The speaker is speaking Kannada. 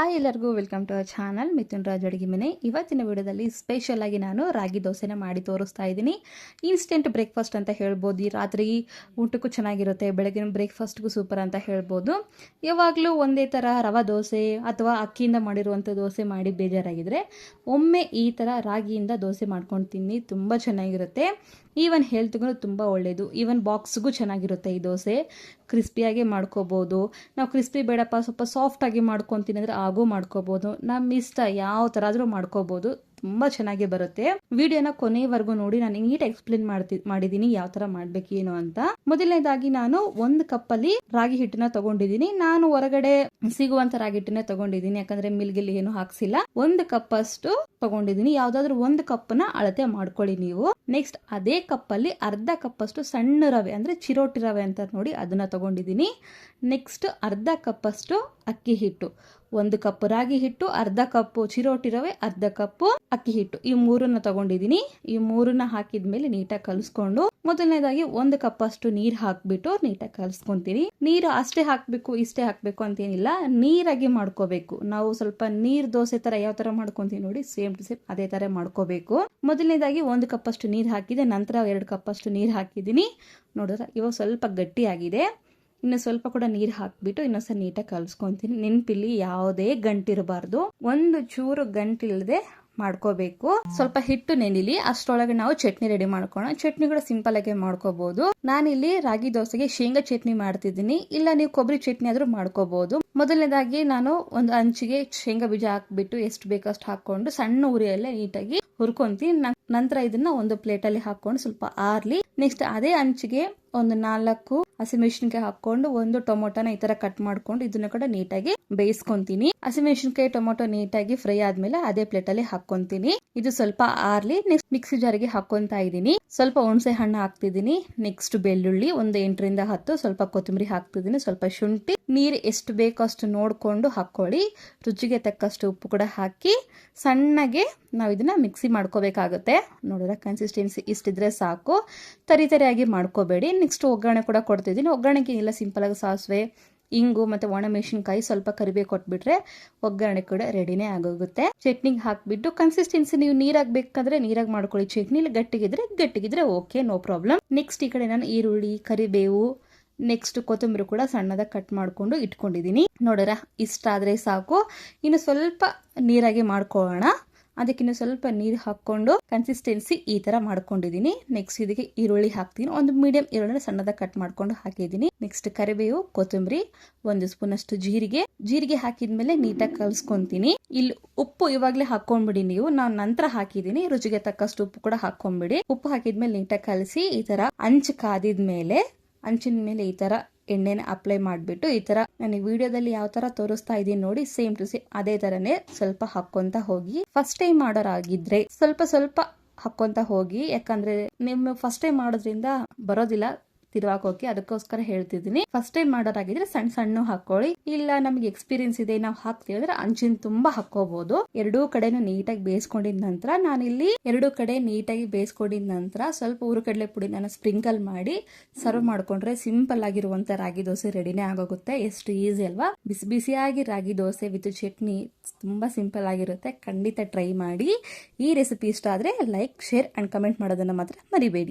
ಹಾಯ್ ಎಲ್ಲರಿಗೂ, welcome to our channel. Mithun Raj ಅಡುಗೆ ಮನೆ. ಇವತ್ತಿನ ವಿಡಿಯೋದಲ್ಲಿ ಸ್ಪೆಷಲ್ ಆಗಿ ನಾನು ರಾಗಿ ದೋಸೆನ ಮಾಡಿ ತೋರಿಸ್ತಾ ಇದ್ದೀನಿ. ಇನ್ಸ್ಟೆಂಟ್ ಬ್ರೇಕ್ಫಾಸ್ಟ್ ಅಂತ ಹೇಳ್ಬೋದು. ಈ ರಾತ್ರಿ ಊಟಕ್ಕೂ ಚೆನ್ನಾಗಿರುತ್ತೆ, ಬೆಳಗಿನ ಬ್ರೇಕ್ಫಾಸ್ಟ್ಗೂ ಸೂಪರ್ ಅಂತ ಹೇಳ್ಬೋದು. ಯಾವಾಗಲೂ ಒಂದೇ ಥರ ರವೆ ದೋಸೆ ಅಥವಾ ಅಕ್ಕಿಯಿಂದ ಮಾಡಿರುವಂಥ ದೋಸೆ ಮಾಡಿ ಬೇಜಾರಾಗಿದ್ದರೆ ಒಮ್ಮೆ ಈ ಥರ ರಾಗಿಯಿಂದ ದೋಸೆ ಮಾಡ್ಕೊಂಡು ತಿನ್ನಿ ತುಂಬ ಚೆನ್ನಾಗಿರುತ್ತೆ. ಈವನ್ ಹೆಲ್ತ್ಗೂ ತುಂಬ ಒಳ್ಳೆಯದು ಈವನ್ ಬಾಕ್ಸ್ಗೂ ಚೆನ್ನಾಗಿರುತ್ತೆ ಈ ದೋಸೆ. ಕ್ರಿಸ್ಪಿಯಾಗಿ ಮಾಡ್ಕೋಬೋದು. ನಾವು ಕ್ರಿಸ್ಪಿ ಬೇಡಪ್ಪ, ಸ್ವಲ್ಪ ಸಾಫ್ಟಾಗಿ ಮಾಡ್ಕೊತೀನಿ ಅಂದರೆ ಆಗೂ ಮಾಡ್ಕೋಬೋದು. ನಮ್ಮ ಇಷ್ಟ ಯಾವ ಥರ ಆದರೂ ಮಾಡ್ಕೋಬೋದು. ತುಂಬ ಚೆನ್ನಾಗಿ ಬರುತ್ತೆ. ವಿಡಿಯೋನ ಕೊನೆವರೆಗೂ ನೋಡಿ, ನಾನು ನೀಟ್ ಎಕ್ಸ್ಪ್ಲೇನ್ ಮಾಡ್ತಿ ಮಾಡಿದ್ದೀನಿ ಯಾವ ತರ ಏನು ಅಂತ. ಮೊದಲನೇದಾಗಿ ನಾನು ಒಂದು ಕಪ್ಪಲ್ಲಿ ರಾಗಿ ಹಿಟ್ಟನ್ನ ತಗೊಂಡಿದ್ದೀನಿ ನಾನು ಹೊರಗಡೆ ಸಿಗುವಂತ ರಾಗಿ ಹಿಟ್ಟನ್ನ ತಗೊಂಡಿದ್ದೀನಿ ಯಾಕಂದ್ರೆ ಮಿಲ್ಗಿಲ್ ಏನು ಹಾಕ್ಸಿಲ್ಲ. ಒಂದು ಕಪ್ ಅಷ್ಟು ತಗೊಂಡಿದ್ದೀನಿ ಯಾವ್ದಾದ್ರು ಒಂದು ನ ಅಳತೆ ಮಾಡ್ಕೊಳ್ಳಿ ನೀವು. ನೆಕ್ಸ್ಟ್ ಅದೇ ಕಪ್ ಅಲ್ಲಿ ಅರ್ಧ ಕಪ್ ಅಷ್ಟು ಸಣ್ಣ ರವೆ, ಅಂದ್ರೆ ಚಿರೋಟಿ ರವೆ ಅಂತ ನೋಡಿ, ಅದನ್ನ ತಗೊಂಡಿದ್ದೀನಿ ನೆಕ್ಸ್ಟ್ ಅರ್ಧ ಕಪ್ ಅಷ್ಟು ಅಕ್ಕಿ ಹಿಟ್ಟು. ಒಂದು ಕಪ್ ರಾಗಿ ಹಿಟ್ಟು, ಅರ್ಧ ಕಪ್ಪು ಚಿರೋಟಿ ರವೆ, ಅರ್ಧ ಕಪ್ಪು ಅಕ್ಕಿ ಹಿಟ್ಟು. ಈ ಮೂರನ್ನ ತಗೊಂಡಿದ್ದೀನಿ ಈ ಮೂರನ್ನ ಹಾಕಿದ ಮೇಲೆ ನೀಟಾಗಿ ಕಲಿಸ್ಕೊಂಡು ಮೊದಲನೇದಾಗಿ ಒಂದು ಕಪ್ ಅಷ್ಟು ನೀರ್ ಹಾಕ್ಬಿಟ್ಟು ನೀಟಾಗಿ ಕಲಿಸ್ಕೊಂತೀನಿ. ನೀರು ಅಷ್ಟೇ ಹಾಕ್ಬೇಕು, ಇಷ್ಟೇ ಹಾಕ್ಬೇಕು ಅಂತೇನಿಲ್ಲ. ನೀರಾಗಿ ಮಾಡ್ಕೋಬೇಕು. ನಾವು ಸ್ವಲ್ಪ ನೀರ್ ದೋಸೆ ತರ ಯಾವ ತರ ಮಾಡ್ಕೊಂತೀವಿ ನೋಡಿ, ಸೇಮ್ ಟು ಸೇಮ್ ಅದೇ ತರ ಮಾಡ್ಕೋಬೇಕು. ಮೊದಲನೇದಾಗಿ ಒಂದು ಕಪ್ ಅಷ್ಟು ನೀರ್ ಹಾಕಿದೆ, ನಂತರ ಎರಡು ಕಪ್ ಅಷ್ಟು ನೀರ್ ಹಾಕಿದ್ದೀನಿ. ನೋಡಿದ್ರೆ? ಇವಾಗ ಸ್ವಲ್ಪ ಗಟ್ಟಿ ಆಗಿದೆ ಇನ್ನು ಸ್ವಲ್ಪ ಕೂಡ ನೀರು ಹಾಕ್ಬಿಟ್ಟು ಇನ್ನೊಂದ್ಸಲ ನೀಟಾಗಿ ಕಲ್ಸ್ಕೊಂತೀನಿ. ನೆನ್ಪಿಲ್ಲಿ ಯಾವುದೇ ಗಂಟಿರಬಾರ್ದು. ಒಂದು ಚೂರು ಗಂಟಿಲ್ಲದೆ ಮಾಡ್ಕೋಬೇಕು. ಸ್ವಲ್ಪ ಹಿಟ್ಟು ನೆನಿಲಿ, ಅಷ್ಟೊಳಗೆ ನಾವು ಚಟ್ನಿ ರೆಡಿ ಮಾಡ್ಕೋಣ ಚಟ್ನಿ ಕೂಡ ಸಿಂಪಲ್ ಆಗಿ ಮಾಡ್ಕೋಬಹುದು ನಾನಿಲ್ಲಿ ರಾಗಿ ದೋಸೆಗೆ ಶೇಂಗಾ ಚಟ್ನಿ ಮಾಡ್ತಿದ್ದೀನಿ. ಇಲ್ಲ, ನೀವು ಕೊಬ್ಬರಿ ಚಟ್ನಿ ಆದ್ರೂ ಮಾಡ್ಕೋಬಹುದು ಮೊದಲನೇದಾಗಿ ನಾನು ಒಂದು ಅಂಚಿಗೆ ಶೇಂಗಾ ಬೀಜ ಹಾಕ್ಬಿಟ್ಟು ಎಷ್ಟು ಬೇಕಷ್ಟು ಹಾಕೊಂಡು ಸಣ್ಣ ಉರಿಯಲ್ಲೇ ನೀಟಾಗಿ ಹುರ್ಕೊಂತೀನಿ. ನಂತರ ಇದನ್ನ ಒಂದು ಪ್ಲೇಟ್ ಅಲ್ಲಿ ಹಾಕೊಂಡು ಸ್ವಲ್ಪ ಆರ್ಲಿ, ನೆಕ್ಸ್ಟ್ ಅದೇ ಅಂಚಿಗೆ ಒಂದು ನಾಲ್ಕು ಹಸಿಮೆಣಸಿನ್ಕಾಯಿ ಹಾಕೊಂಡು ಒಂದು ಟೊಮೊಟೊನ ಈ ತರ ಕಟ್ ಮಾಡ್ಕೊಂಡು ಇದನ್ನ ಕೂಡ ನೀಟಾಗಿ ಬೇಯಿಸ್ಕೊಂತೀನಿ. ಹಸಿಮೆಣಸಿನ್ಕಾಯಿ ಟೊಮೊಟೊ ನೀಟಾಗಿ ಫ್ರೈ ಆದ್ಮೇಲೆ ಅದೇ ಪ್ಲೇಟ್ ಅಲ್ಲಿ ಹಾಕೊಂತೀನಿ ಇದು ಸ್ವಲ್ಪ ಆರ್ಲಿ ನೆಕ್ಸ್ಟ್ ಮಿಕ್ಸಿ ಜಾರಿಗೆ ಹಾಕೊಂತಾ ಇದೀನಿ ಸ್ವಲ್ಪ ಹುಣಸೆ ಹಣ್ಣು ಹಾಕ್ತಿದ್ದೀನಿ. ನೆಕ್ಸ್ಟ್ ಬೆಳ್ಳುಳ್ಳಿ ಒಂದು ಎಂಟರಿಂದ ಹತ್ತು, ಸ್ವಲ್ಪ ಕೊತ್ತಂಬರಿ ಹಾಕ್ತಿದ್ದೀನಿ. ಸ್ವಲ್ಪ ಶುಂಠಿ ನೀರು ಎಷ್ಟು ಬೇಕೋ ಅಷ್ಟು ನೋಡಿಕೊಂಡು ಹಾಕ್ಕೊಳ್ಳಿ ರುಚಿಗೆ ತಕ್ಕಷ್ಟು ಉಪ್ಪು ಕೂಡ ಹಾಕಿ ಸಣ್ಣಗೆ ನಾವು ಇದನ್ನು ಮಿಕ್ಸಿ ಮಾಡ್ಕೋಬೇಕಾಗುತ್ತೆ. ನೋಡಿದ್ರೆ ಕನ್ಸಿಸ್ಟೆನ್ಸಿ ಇಷ್ಟಿದ್ರೆ ಸಾಕು. ತರಿ ತರಿಯಾಗಿ ಮಾಡ್ಕೋಬೇಡಿ. ನೆಕ್ಸ್ಟ್ ಒಗ್ಗರಣೆ ಕೂಡ ಕೊಡ್ತಿದ್ದೀನಿ. ಒಗ್ಗರಣೆಗೆ ಇಲ್ಲ ಸಿಂಪಲಾಗಿ ಸಾಸಿವೆ, ಇಂಗು ಮತ್ತು ಒಣಮೆಣಸಿನ್ಕಾಯಿ ಸ್ವಲ್ಪ ಕರಿಬೇವು ಕೊಟ್ಬಿಟ್ರೆ ಒಗ್ಗರಣೆ ಕೂಡ ರೆಡಿನೇ ಆಗೋಗುತ್ತೆ. ಚಟ್ನಿಗೆ ಹಾಕಿಬಿಟ್ಟು ಕನ್ಸಿಸ್ಟೆನ್ಸಿ ನೀವು ನೀರಾಗಿ ಬೇಕಾದ್ರೆ ನೀರಾಗಿ ಮಾಡ್ಕೊಳ್ಳಿ. ಚಟ್ನಿ ಗಟ್ಟಿಗಿದ್ರೆ ಗಟ್ಟಿಗಿದ್ರೆ ಓಕೆ ನೋ ಪ್ರಾಬ್ಲಮ್ ನೆಕ್ಸ್ಟ್ ಈ ಕಡೆ ನಾನು ಈರುಳ್ಳಿ, ಕರಿಬೇವು ನೆಕ್ಸ್ಟ್ ಕೊತ್ತಂಬರಿ ಕೂಡ ಸಣ್ಣದಾಗಿ ಕಟ್ ಮಾಡ್ಕೊಂಡು ಇಟ್ಕೊಂಡಿದ್ದೀನಿ ನೋಡೋರ, ಇಷ್ಟ ಆದ್ರೆ ಸಾಕು. ಇನ್ನು ಸ್ವಲ್ಪ ನೀರಾಗಿ ಮಾಡ್ಕೊಳ್ಳೋಣ. ಅದಕ್ಕಿನ್ನು ಸ್ವಲ್ಪ ನೀರು ಹಾಕ್ಕೊಂಡು ಕನ್ಸಿಸ್ಟೆನ್ಸಿ ಈ ಥರ ಮಾಡ್ಕೊಂಡಿದ್ದೀನಿ ನೆಕ್ಸ್ಟ್ ಇದಕ್ಕೆ ಈರುಳ್ಳಿ ಹಾಕ್ತೀನಿ. ಒಂದು ಮೀಡಿಯಂ ಈರುಳ್ಳಿ ಸಣ್ಣದಾಗಿ ಕಟ್ ಮಾಡ್ಕೊಂಡು ಹಾಕಿದ್ದೀನಿ ನೆಕ್ಸ್ಟ್ ಕರಿಬೇವು, ಕೊತ್ತಂಬರಿ, ಒಂದು ಸ್ಪೂನ್ ಅಷ್ಟು ಜೀರಿಗೆ. ಜೀರಿಗೆ ಹಾಕಿದ್ಮೇಲೆ ನೀಟಾಗಿ ಕಲ್ಸ್ಕೊಂತೀನಿ. ಇಲ್ಲಿ ಉಪ್ಪು ಇವಾಗಲೇ ಹಾಕೊಂಡ್ಬಿಡಿ ನೀವು. ನಾನು ನಂತರ ಹಾಕಿದ್ದೀನಿ ರುಚಿಗೆ ತಕ್ಕಷ್ಟು ಉಪ್ಪು ಕೂಡ ಹಾಕೊಂಡ್ಬಿಡಿ ಉಪ್ಪು ಹಾಕಿದ್ಮೇಲೆ ನೀಟಾಗಿ ಕಲಸಿ ಈ ತರ ಅಂಚು ಕಾದಿದ್ಮೇಲೆ ಅಂಚಿನ ಮೇಲೆ ಈ ತರ ಎಣ್ಣೆನ ಅಪ್ಲೈ ಮಾಡಿಬಿಟ್ಟು ಈ ತರ ನನಗೆ ವಿಡಿಯೋದಲ್ಲಿ ಯಾವ ತರ ತೋರಿಸ್ತಾ ಇದೀನಿ ನೋಡಿ ಸೇಮ್ ಟು ಸೇಮ್ ಅದೇ ತರನೇ ಸ್ವಲ್ಪ ಹಾಕೊಂತ ಹೋಗಿ. ಫಸ್ಟ್ ಟೈಮ್ ಮಾಡೋರಾಗಿದ್ರೆ ಸ್ವಲ್ಪ ಸ್ವಲ್ಪ ಹಾಕೊಂತ ಹೋಗಿ. ಯಾಕಂದ್ರೆ ನಿಮ್ಮ ಫಸ್ಟ್ ಟೈಮ್ ಮಾಡೋದ್ರಿಂದ ಬರೋದಿಲ್ಲ. ತಿರುವಾಕೋಕೆ ಅದಕ್ಕೋಸ್ಕರ ಹೇಳ್ತಿದ್ದೀನಿ. ಫಸ್ಟ್ ಟೈಮ್ ಮಾಡೋರಾಗಿದ್ರೆ ಸಣ್ಣ ಸಣ್ಣ ಹಾಕೊಳ್ಳಿ ಇಲ್ಲ, ನಮ್ಗೆ ಎಕ್ಸ್ಪೀರಿಯನ್ಸ್ ಇದೆ, ನಾವು ಹಾಕ್ತೀವಿ ಅಂದ್ರೆ ಅಂಚಿನ ತುಂಬಾ ಹಾಕೋಬಹುದು ಎರಡೂ ಕಡೆನೂ ನೀಟಾಗಿ ಬೇಯಿಸ್ಕೊಂಡಿದ ನಂತರ ನಾನಿಲ್ಲಿ ಎರಡೂ ಕಡೆ ನೀಟಾಗಿ ಬೇಯಿಸ್ಕೊಂಡಿದ ನಂತರ ಸ್ವಲ್ಪ ಊರು ಕಡಲೆ ಪುಡಿ ನಾನು ಸ್ಪ್ರಿಂಕಲ್ ಮಾಡಿ ಸರ್ವ್ ಮಾಡ್ಕೊಂಡ್ರೆ ಸಿಂಪಲ್ ಆಗಿರುವಂತ ರಾಗಿ ದೋಸೆ ರೆಡಿನೇ ಆಗೋಗುತ್ತೆ. ಎಷ್ಟು ಈಸಿ ಅಲ್ವಾ? ಬಿಸಿ ಬಿಸಿಯಾಗಿ ರಾಗಿ ದೋಸೆ ವಿತ್ ಚಟ್ನಿ ತುಂಬಾ ಸಿಂಪಲ್ ಆಗಿರುತ್ತೆ. ಖಂಡಿತ ಟ್ರೈ ಮಾಡಿ. ಈ ರೆಸಿಪಿ ಇಷ್ಟ ಆದ್ರೆ ಲೈಕ್, ಶೇರ್ ಅಂಡ್ ಕಮೆಂಟ್ ಮಾಡೋದನ್ನ ಮಾತ್ರ ಮರಿಬೇಡಿ.